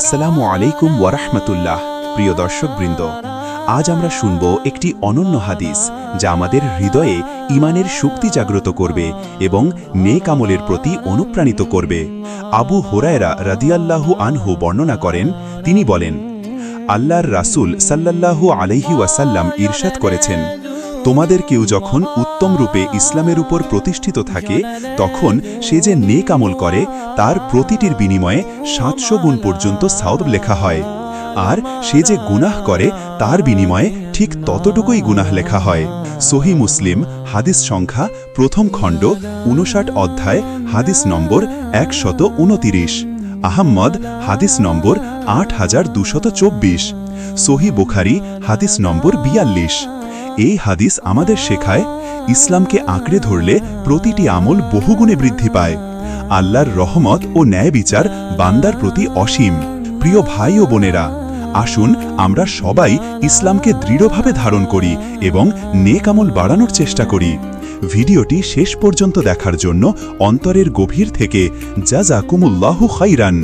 আসসালামু আলাইকুম ওয়ারাহমাতুল্লাহ প্রিয় দর্শকবৃন্দ। আজ আমরা শুনব একটি অনন্য হাদিস যা আমাদের হৃদয়ে ইমানের শক্তি জাগ্রত করবে এবং নেক আমলের প্রতি অনুপ্রাণিত করবে। আবু হোরায়রা রাদিয়াল্লাহু আনহু বর্ণনা করেন, তিনি বলেন, আল্লাহর রাসূল সাল্লাল্লাহু আলাইহি ওয়াসাল্লাম ইরশাদ করেছেন তোমাদের কেউ যখন উত্তম রূপে ইসলামের উপর প্রতিষ্ঠিত থাকে, তখন সে যে নেক আমল করে, তার প্রতিটির বিনিময়ে সাতশো গুণ পর্যন্ত সাউদ লেখা হয়। আর সে যে গুনাহ করে, তার বিনিময়ে ঠিক ততটুকুই গুনাহ লেখা হয়। সহি মুসলিম, হাদিস সংখ্যা, প্রথম খণ্ড উনষাট অধ্যায়, হাদিস নম্বর একশত উনতিরিশ আহম্মদ, হাদিস নম্বর আট হাজার দুশত চব্বিশ। সহি বুখারি, হাদিস নম্বর বিয়াল্লিশ। এই হাদিস আমাদের শেখায় ইসলামকে আঁকড়ে ধরলে প্রতিটি আমল বহুগুণে বৃদ্ধি পায়। আল্লাহর রহমত ও ন্যায় বিচার বান্দার প্রতি অসীম। প্রিয় ভাই ও বোনেরা, আসুন আমরা সবাই ইসলামকে দৃঢ়ভাবে ধারণ করি এবং নেক আমল বাড়ানোর চেষ্টা করি। ভিডিওটি শেষ পর্যন্ত দেখার জন্য অন্তরের গভীর থেকে জাজাকুমুল্লাহু খাইরান।